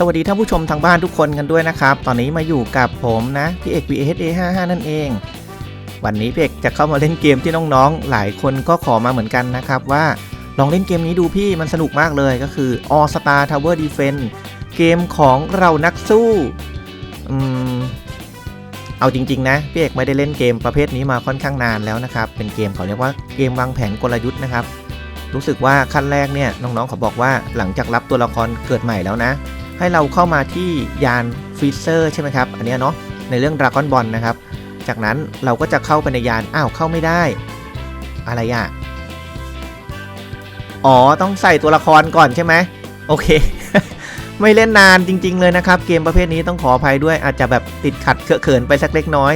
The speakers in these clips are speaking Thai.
สวัสดีท่านผู้ชมทางบ้านทุกคนกันด้วยนะครับ ตอนนี้มาอยู่กับผมนะพี่เอก VSA 55นั่นเอง วันนี้พี่เอกจะเข้ามาเล่นเกมที่น้องๆ หลายคนก็ขอมาเหมือนกันนะครับว่าลองเล่นเกมนี้ดูพี่มันสนุกมากเลยก็คือ All Star Tower Defense เกมของเรานักสู้อืมเอาจริง ๆ นะพี่เอกไม่ได้เล่นเกมประเภทนี้มาค่อนข้างนานแล้วนะครับ เป็นเกมเขาเรียกว่าเกมวางแผนกลยุทธ์นะครับ รู้สึกว่าขั้นแรกเนี่ยน้องๆเขาบอกว่าหลังจากรับตัวละครเกิดใหม่แล้วนะ ให้เราเข้ามาที่ยานฟรีเซอร์ใช่ไหมครับ อันนี้เนาะในเรื่องดราก้อนบอลนะครับ จากนั้นเราก็จะเข้าไปในยานอ้าวเข้าไม่ได้ อะไรอะอ๋อต้องใส่ตัวละครก่อนใช่ไหมโอเค ไม่เล่นนานจริง ๆ เลยนะครับ เกมประเภทนี้ต้องขออภัยด้วยอาจจะแบบติดขัดเคอะเขินไปสักเล็กน้อย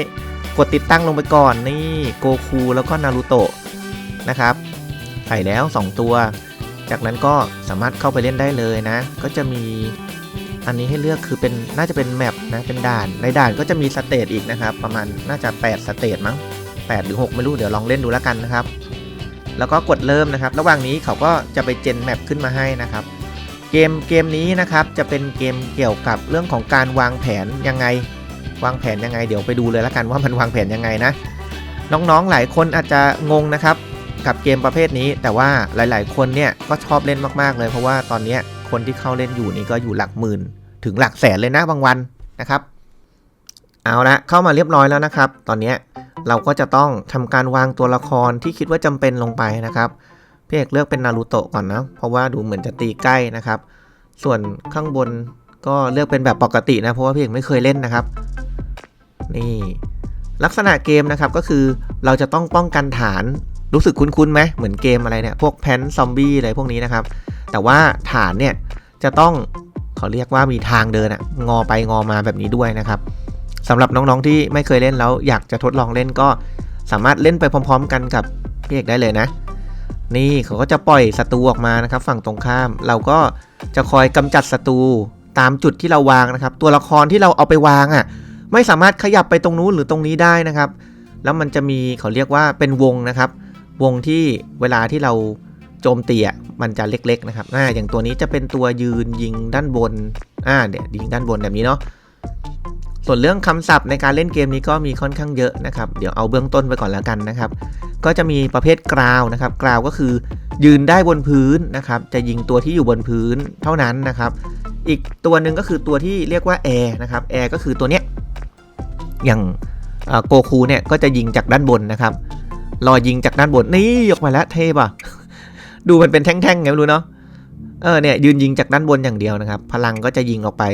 กดติดตั้งลงไปก่อนนี่โกคูแล้วก็นารูโตะนะครับใส่แล้ว 2 ตัว จากนั้นก็สามารถเข้าไปเล่นได้เลยนะ ก็จะมี อันนี้ให้เลือกคือเป็นน่าจะเป็นแมปนะเป็นด่าน ในด่านก็จะมีสเตจอีกนะครับ ประมาณน่าจะ 8 สเตจมั้ง8หรือ6ไม่รู้เดี๋ยวลองเล่นดูแล้วกันนะครับ แล้วก็กดเริ่มนะครับ ระหว่างนี้เขาก็จะไปเจนแมปขึ้นมาให้นะครับเกมเกมนี้นะครับจะเป็นเกมเกี่ยวกับเรื่องของการวางแผนยังไง วางแผนยังไง เดี๋ยวไปดูเลยแล้วกันว่ามันวางแผนยังไงนะน้องๆหลายคนอาจจะงงนะครับกับเกมประเภทนี้ แต่ว่าหลาย ๆ คนเนี่ยก็ชอบเล่นมากๆเลย เพราะว่าตอนนี้ คนที่เข้าเล่นอยู่นี่ก็อยู่หลักหมื่น ถึงหลักแสนเลยนะบางวันนะครับ เอาละเข้ามาเรียบร้อยแล้วนะครับ ตอนนี้เราก็จะต้องทำการวางตัวละครที่คิดว่าจำเป็นลงไปนะครับพี่เอกเลือกเป็นนารูโตะก่อนนะเพราะว่าดูเหมือนจะตีใกล้นะครับ ส่วนข้างบนก็เลือกเป็นแบบปกตินะเพราะว่าพี่เอกไม่เคยเล่นนะครับ นี่ลักษณะเกมนะครับก็คือเราจะต้องป้องกันฐานรู้สึกคุ้นๆไหมเหมือนเกมอะไรเนี่ยพวกแพนซอมบี้อะไรพวกนี้นะครับ แต่ว่าฐานเนี่ยจะต้องเขาเรียกว่ามีทางเดินอะงอไปงอมาแบบนี้ด้วยนะครับสำหรับน้องๆที่ไม่เคยเล่นแล้วอยากจะทดลองเล่นก็สามารถเล่นไปพร้อม ๆ กันกับพี่เอกได้เลยนะ นี่เขาก็จะปล่อยศัตรูออกมานะครับ ฝั่งตรงข้าม เราก็จะคอยกำจัดศัตรูตามจุดที่เราวางนะครับ ตัวละครที่เราเอาไปวางอะ่ะไม่สามารถขยับไปตรงนู้นหรือตรงนี้ได้นะครับ แล้วมันจะมีเขาเรียกว่าเป็นวงนะครับ วงที่เวลาที่เรา โจมตีอะมันจะเล็กๆนะครับอ่าอย่างตัวนี้จะเป็นตัวยืนยิงด้านบนอ่าเดี๋ยวยิงด้านบนแบบนี้เนาะส่วนเรื่องคำศัพท์ในการเล่นเกมนี้ก็มีค่อนข้างเยอะนะครับ เดี๋ยวเอาเบื้องต้นไปก่อนแล้วกันนะครับ ก็จะมีประเภทกราวนะครับกราวก็คือยืนได้บนพื้นนะครับ จะยิงตัวที่อยู่บนพื้นเท่านั้นนะครับ อีกตัวหนึ่งก็คือตัวที่เรียกว่าแอร์นะครับแอร์ก็คือตัวเนี้ยอย่างโกคูเนี่ยก็จะยิงจากด้านบนนะครับรอยิงจากด้านบนนี่ยกมาแล้วเทป่ะ ดูมันเป็นแท่งๆไงไม่รู้เนาะเออเนี่ยยืนยิงจากด้านบนอย่างเดียวนะครับ พลังก็จะยิงออกไป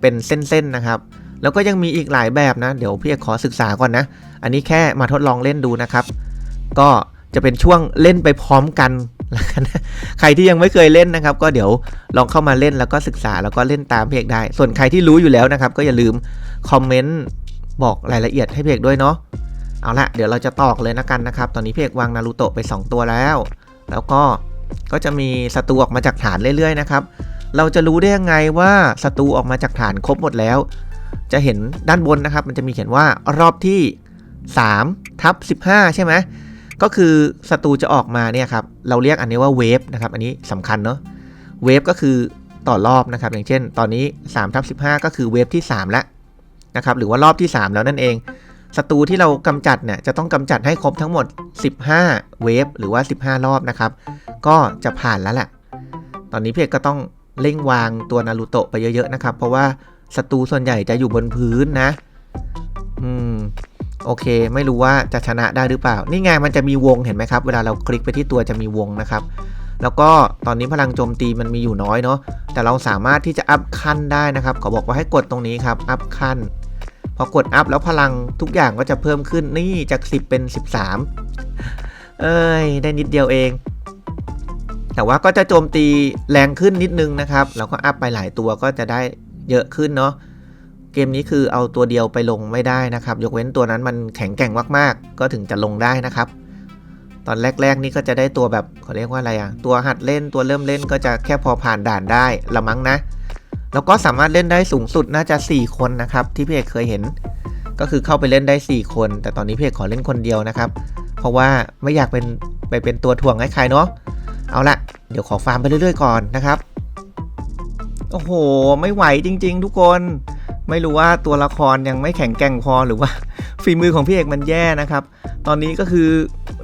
เป็นเส้นๆนะครับ แล้วก็ยังมีอีกหลายแบบนะ เดี๋ยวพี่อขอศึกษาก่อนนะ อันนี้แค่มาทดลองเล่นดูนะครับ ก็จะเป็นช่วงเล่นไปพร้อมกันแล้วกันะใครที่ยังไม่เคยเล่นนะครับ ก็เดี๋ยวลองเข้ามาเล่นแล้วก็ศึกษาแล้วก็เล่นตามเพกได้ ส่วนใครที่รู้อยู่แล้วนะครับ ก็อย่าลืมคอมเมนต์บอกรายละเอียดให้เพกด้วยเนาะเอาละเดี๋ยวเราจะตอกเลยนะกันนะครับ ตอนนี้เพกวางนารูโตะไป 2 ตัวแล้ว แล้วก็ก็จะมีศัตรูออกมาจากฐานเรื่อยๆนะครับ เราจะรู้ได้ยังไงว่าศัตรูออกมาจากฐานครบหมดแล้ว จะเห็นด้านบนนะครับ มันจะมีเขียนว่ารอบที่3ทับ15 ใช่ไหมก็คือศัตรูจะออกมาเนี่ยครับ เราเรียกอันนี้ว่าเวฟนะครับ อันนี้สำคัญเนาะ เวฟก็คือต่อรอบนะครับ อย่างเช่น ตอนนี้3ทับ15 ก็คือเวฟที่3แล้วนะครับ หรือว่ารอบที่ 3 แล้วนั่นเอง ศัตรูที่เรากำจัดเนี่ยจะต้องกำจัดให้ครบทั้งหมด 15 เวฟหรือว่า 15 รอบนะครับ ก็จะผ่านแล้วแหละ ตอนนี้พี่เอกก็ต้องเร่งวางตัวนารูโตะไปเยอะๆนะครับ เพราะว่าศัตรูส่วนใหญ่จะอยู่บนพื้นนะ อืม โอเค ไม่รู้ว่าจะชนะได้หรือเปล่า นี่ไงมันจะมีวงเห็นไหมครับ เวลาเราคลิกไปที่ตัวจะมีวงนะครับ แล้วก็ตอนนี้พลังโจมตีมันมีอยู่น้อยเนาะ แต่เราสามารถที่จะอัพขั้นได้นะครับขาบอกว่าให้กดตรงนี้ครับ อัพขั้น พอกดอัพแล้วพลังทุกอย่างก็จะเพิ่มขึ้นนี่จาก 10 เป็น 13 เอ้ย ได้นิดเดียวเอง แต่ว่าก็จะโจมตีแรงขึ้นนิดนึงนะครับ แล้วก็อัพไปหลายตัวก็จะได้เยอะขึ้นเนาะเกมนี้คือเอาตัวเดียวไปลงไม่ได้นะครับ ยกเว้นตัวนั้นมันแข็งแกร่งมากๆ ก็ถึงจะลงได้นะครับ ตอนแรก ๆ นี่ก็จะได้ตัวแบบเขาเรียกว่าอะไรอะตัวหัดเล่นตัวเริ่มเล่นก็จะแค่พอผ่านด่านได้ละมั้งนะ แล้วก็สามารถเล่นได้สูงสุดน่าจะ 4 คนนะครับ ที่พี่เอกเคยเห็น ก็คือเข้าไปเล่นได้ 4 คน แต่ตอนนี้พี่เอกขอเล่นคนเดียวนะครับ เพราะว่าไม่อยากเป็นไปเป็นตัวถ่วงให้ใครเนาะเอาละเดี๋ยวขอฟาร์มไปเรื่อยๆก่อนนะครับโอ้โห ไม่ไหวจริง ๆ ทุกคนไม่รู้ว่าตัวละครยังไม่แข็งแกร่งพอหรือว่าฝีมือของพี่เอกมันแย่นะครับ ตอนนี้ก็คือ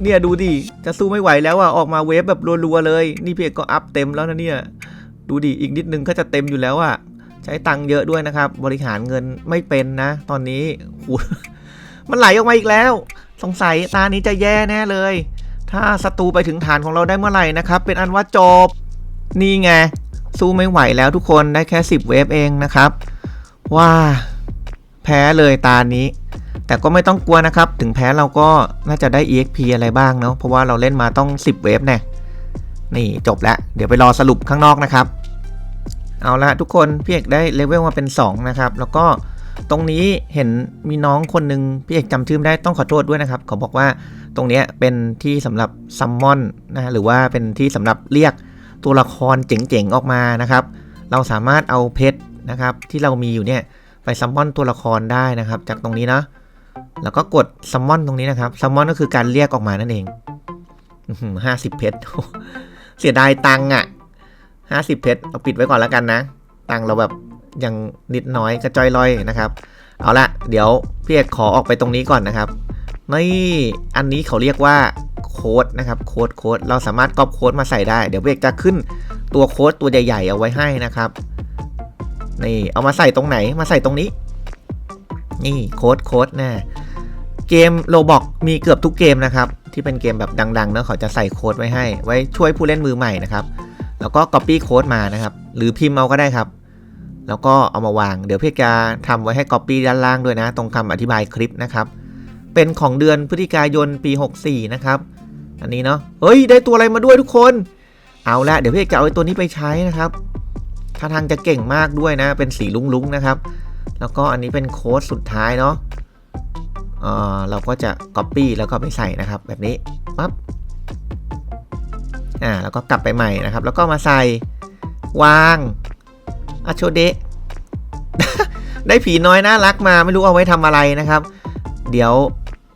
เนี่ยดูดิจะสู้ไม่ไหวแล้วอะออกมาเวฟแบบรัวๆเลย นี่พี่เอกก็อัพเต็มแล้วนะเนี่ย ดูดิอีกนิดนึงก็จะเต็มอยู่แล้วอะใช้ตังค์เยอะด้วยนะครับ บริหารเงินไม่เป็นนะ ตอนนี้โหมันไหลออกมาอีกแล้ว สงสัยตานี้จะแย่แน่เลย ถ้าศัตรูไปถึงฐานของเราได้เมื่อไหร่นะครับ เป็นอันว่าจบ นี่ไง สู้ไม่ไหวแล้วทุกคนได้แค่ 10 เวฟเองนะครับ ว้าแพ้เลยตานี้ แต่ก็ไม่ต้องกลัวนะครับ ถึงแพ้เราก็น่าจะได้ EXP อะไรบ้างเนาะเพราะว่าเราเล่นมาต้อง 10 เวฟแน่นี่จบแล้ว เดี๋ยวไปรอสรุปข้างนอกนะครับ เอาละทุกคนพี่เอกได้เลเวลมาเป็น 2 นะครับ แล้วก็ตรงนี้เห็นมีน้องคนหนึ่งพี่เอกจำชื่อไม่ได้ต้องขอโทษด้วยนะครับเขาบอกว่าตรงเนี้ยเป็นที่สำหรับซัมมอนนะหรือว่าเป็นที่สำหรับเรียกตัวละครเจ๋งๆออกมานะครับ เราสามารถเอาเพชรนะครับ ที่เรามีอยู่เนี่ยไปซัมมอนตัวละครได้นะครับ จากตรงนี้นะแล้วก็กดซัมมอนตรงนี้นะครับซัมมอนก็คือการเรียกออกมานั่นเองห้าสิบเพชรเสียดายตังค์อะ ห้าสิบเพชรเอาปิดไว้ก่อนแล้วกันนะ ตังเราแบบยังนิดน้อยกระจอยลอยนะครับ เอาละเดี๋ยวพี่เอกขอออกไปตรงนี้ก่อนนะครับนี่อันนี้เขาเรียกว่าโค้ดนะครับโค้ดโค้ดเราสามารถก๊อปโค้ดมาใส่ได้ เดี๋ยวพี่เอกจะขึ้นตัวโค้ดตัวใหญ่ๆเอาไว้ให้นะครับนี่เอามาใส่ตรงไหนมาใส่ตรงนี้ นี่โค้ดโค้ดนะเกมโลบอกมีเกือบทุกเกมนะครับ ที่เป็นเกมแบบดังๆเนอะเขาจะใส่โค้ดไว้ให้ ไว้ช่วยผู้เล่นมือใหม่นะครับ แล้วก็ Copy โค้ดมานะครับ หรือพิมพ์เอาก็ได้ครับ แล้วก็เอามาวาง เดี๋ยวพี่จะทำไว้ให้ Copy ด้านล่างด้วยนะ ตรงคำอธิบายคลิปนะครับ เป็นของเดือนพฤศจิกายนปี 64 นะครับ อันนี้เนาะ เฮ้ย ได้ตัวอะไรมาด้วยทุกคน เอาละ เดี๋ยวพี่จะเอาตัวนี้ไปใช้นะครับ ท่าทางจะเก่งมากด้วยนะ เป็นสีลุ้งๆนะครับ แล้วก็อันนี้เป็นโค้ดสุดท้ายเนาะเออเราก็จะ Copy แล้วก็ไปใส่นะครับ แบบนี้ ปั๊บ อ่าแล้วก็กลับไปใหม่นะครับ แล้วก็มาใส่วางอาโชเดะได้ผีน้อยน่ารักมาไม่รู้เอาไว้ทำอะไรนะครับ เดี๋ยว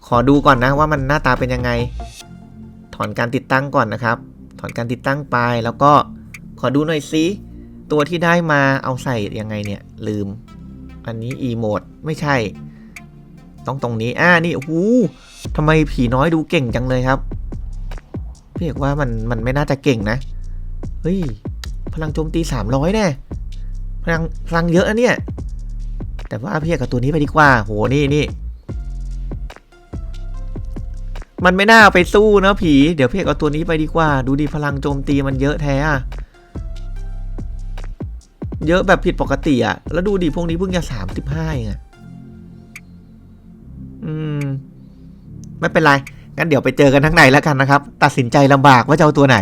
ขอดูก่อนนะว่ามันหน้าตาเป็นยังไง ถอนการติดตั้งก่อนนะครับ ถอนการติดตั้งไปแล้วก็ขอดูหน่อยซิตัวที่ได้มาเอาใส่ยังไงเนี่ย ลืม อันนี้ e m o d e ไม่ใช่ ต้องตรงนี้อ่านี่โอ้โหทำไมผีน้อยดูเก่งจังเลยครับ พี่เอกว่ามันมันไม่น่าจะเก่งนะ เฮ้ย พลังโจมตี300แน่พลังพลังเยอะนะเนี่ย แต่ว่าพี่เอกกับตัวนี้ไปดีกว่า โห นี่นี่มันไม่น่าเอาไปสู้นะผี เดี๋ยวพี่เอกเอาตัวนี้ไปดีกว่า ดูดิพลังโจมตีมันเยอะแท้อะเยอะแบบผิดปกติอะแล้วดูดิพวกนี้เพิ่งจะสามสิบห้าเองอะอืม ไม่เป็นไร งั้นเดี๋ยวไปเจอกันข้งในแล้วกันนะครับ ตัดสินใจลำบากว่าจะเอาตัวไหน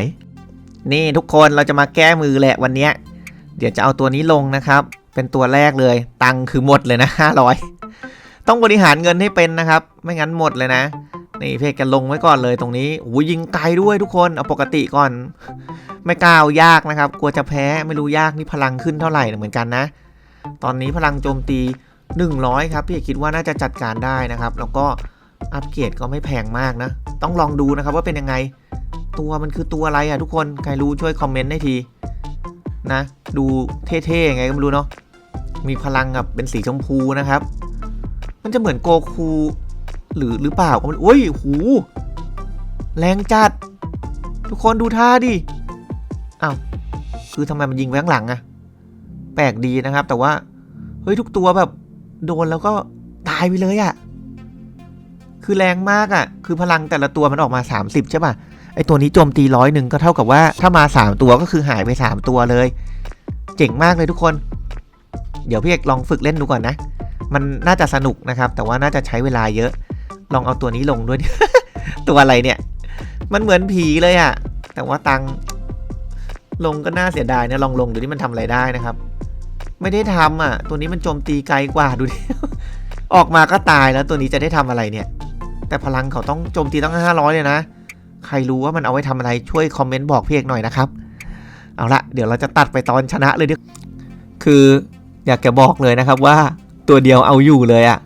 นี่ทุกคนเราจะมาแก้มือแหละวันนี้ เดี๋ยวจะเอาตัวนี้ลงนะครับ เป็นตัวแรกเลย ตังคือหมดเลยนะห้าร้อยต้องบริหารเงินให้เป็นนะครับ ไม่งั้นหมดเลยนะ นี่เพจกันลงไว้ก่อนเลยตรงนี้โอ้ยิงไกลด้วยทุกคนเอาปกติก่อน ไม่กล้ายากนะครับ กลัวจะแพ้ไม่รู้ยากนี่พลังขึ้นเท่าไหร่เหมือนกันนะ ตอนนี้พลังโจมตี 100 ครับพี่คิดว่าน่าจะจัดการได้นะครับ แล้วก็ อัปเกรดก็ไม่แพงมากนะ ต้องลองดูนะครับว่าเป็นยังไง ตัวมันคือตัวอะไรอะทุกคน ใครรู้ช่วยคอมเมนต์ได้ทีนะ ดูเท่ๆยังไงก็ไม่รู้เนาะ มีพลังแบบเป็นสีชมพูนะครับ มันจะเหมือนโกคูหรือหรือเปล่าก็ม่รู้โอ้ยหู แรงจัด ทุกคนดูท่าดิอ้าวคือทำไมมันยิงแว้งหลังอะแปลกดีนะครับ แต่ว่า เฮ้ยทุกตัวแบบ โดนแล้วก็ตายไปเลยอะ คือแรงมากอะคือพลังแต่ละตัวมันออกมา 30 ใช่ป่ะ ไอตัวนี้โจมตีร้อยหนึ่งก็เท่ากับว่าถ้ามา 3 ตัวก็คือหายไป 3 ตัวเลย เจ๋งมากเลยทุกคน เดี๋ยวพี่เอกลองฝึกเล่นดูก่อนนะ มันน่าจะสนุกนะครับ แต่ว่าน่าจะใช้เวลาเยอะ ลองเอาตัวนี้ลงด้วย ตัวอะไรเนี่ย มันเหมือนผีเลยอะแต่ว่าตังลงก็น่าเสียดายนะ ลองลงดูที่มันทำอะไรได้นะครับ ไม่ได้ทำอะ ตัวนี้มันโจมตีไกลกว่าดูดิ ออกมาก็ตายแล้วตัวนี้จะได้ทำอะไรเนี่ย แต่พลังเขาต้องโจมตีต้องห้าร้อยเลยนะ ใครรู้ว่ามันเอาไว้ทำอะไรช่วยคอมเมนต์บอกพี่เอกหน่อยนะครับ เอาละเดี๋ยวเราจะตัดไปตอนชนะเลยดิคืออยากจะบอกเลยนะครับว่าตัวเดียวเอาอยู่เลยอะ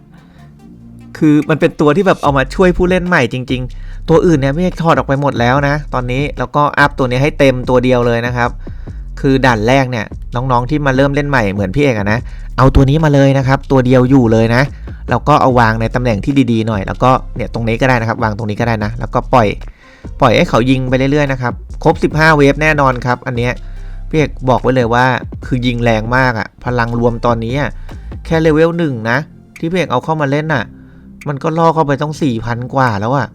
คือมันเป็นตัวที่แบบเอามาช่วยผู้เล่นใหม่จริง ๆ ตัวอื่นเนี่ยไม่ถอดออกไปหมดแล้วนะ ตอนนี้แล้วก็อัพตัวนี้ให้เต็มตัวเดียวเลยนะครับ คือด่านแรกเนี่ยน้องๆที่มาเริ่มเล่นใหม่เหมือนพี่เอกนะเอาตัวนี้มาเลยนะครับ ตัวเดียวอยู่เลยนะแล้วก็เอาวางในตำแหน่งที่ดีๆหน่อย แล้วก็เนี่ยตรงนี้ก็ได้นะครับ วางตรงนี้ก็ได้นะ แล้วก็ปล่อย ปล่อยให้เขายิงไปเรื่อยๆนะครับครบ 15 เวฟแน่นอนครับ อันเนี้ยพี่เอกบอกไว้เลยว่าคือยิงแรงมากอะพลังรวมตอนนี้อะแค่เลเวลหนึ่งนะ ที่พี่เอกเอาเข้ามาเล่นน่ะมันก็ล่อเข้าไปต้อง 4,000 กว่าแล้วอะ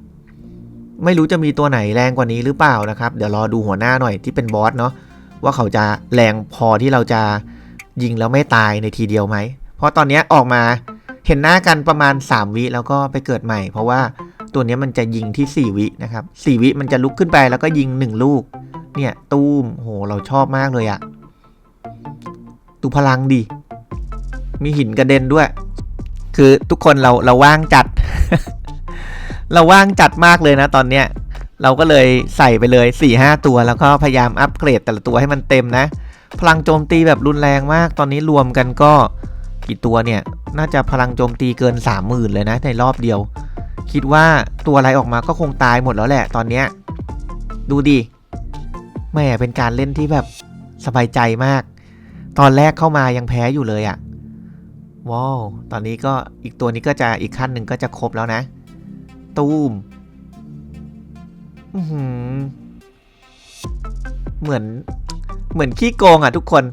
ไม่รู้จะมีตัวไหนแรงกว่านี้หรือเปล่านะครับ เดี๋ยวรอดูหัวหน้าหน่อยที่เป็นบอสเนาะ ว่าเขาจะแรงพอที่เราจะยิงแล้วไม่ตายในทีเดียวไหม เพราะตอนนี้ออกมาเห็นหน้ากันประมาณ 3 วิแล้วก็ไปเกิดใหม่ เพราะว่าตัวนี้มันจะยิงที่ 4 วินะครับ4วิมันจะลุกขึ้นไปแล้วก็ยิง 1 ลูก เนี่ยตูมโหเราชอบมากเลยอะดูพลังดิมีหินกระเด็นด้วย คือทุกคนเราเราว่างจัด เราว่างจัดมากเลยนะตอนเนี้ย เราก็เลยใส่ไปเลย 4 5 ตัว แล้วก็พยายามอัปเกรดแต่ละตัวให้มันเต็มนะ พลังโจมตีแบบรุนแรงมาก ตอนนี้รวมกันก็กี่ตัวเนี่ย น่าจะพลังโจมตีเกิน 30,000 เลยนะในรอบเดียว คิดว่าตัวอะไรออกมาก็คงตายหมดแล้วแหละ ตอนเนี้ยดูดิแม่เป็นการเล่นที่แบบสบายใจมาก ตอนแรกเข้ามายังแพ้อยู่เลยอะว้าวตอนนี้ก็อีกตัวนี้ก็จะอีกขั้นหนึ่งก็จะครบแล้วนะ ตูม เหมือน เหมือนขี้โกงอะทุกคน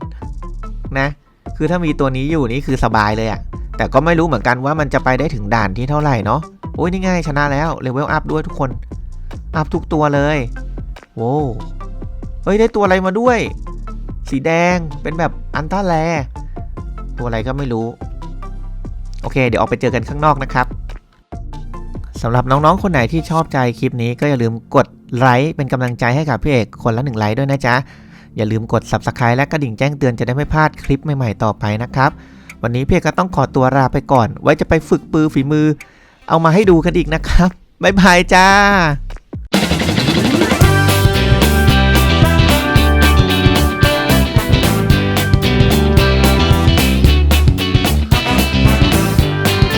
นะ คือถ้ามีตัวนี้อยู่นี่คือสบายเลยอะ แต่ก็ไม่รู้เหมือนกันว่ามันจะไปได้ถึงด่านที่เท่าไหร่เนาะโอ้ยนี่ง่ายชนะแล้วเลเวลอัพด้วยทุกคน อัพทุกตัวเลยโว้เฮ้ยได้ตัวอะไรมาด้วย สีแดงเป็นแบบอันต้าแล ตัวอะไรก็ไม่รู้ โอเค เดี๋ยวออกไปเจอกันข้างนอกนะครับ สำหรับน้องๆ คนไหนที่ชอบใจคลิปนี้ก็อย่าลืมกดไลค์เป็นกำลังใจให้กับพี่เอกคนละหนึ่งไลค์ด้วยนะจ๊ะ อย่าลืมกด Subscribe และกระดิ่งแจ้งเตือนจะได้ไม่พลาดคลิปใหม่ๆต่อไปนะครับ วันนี้พี่เอกก็ต้องขอตัวลาไปก่อน ไว้จะไปฝึกปือฝีมือ เอามาให้ดูกันอีกนะครับบ๊ายบายจ้า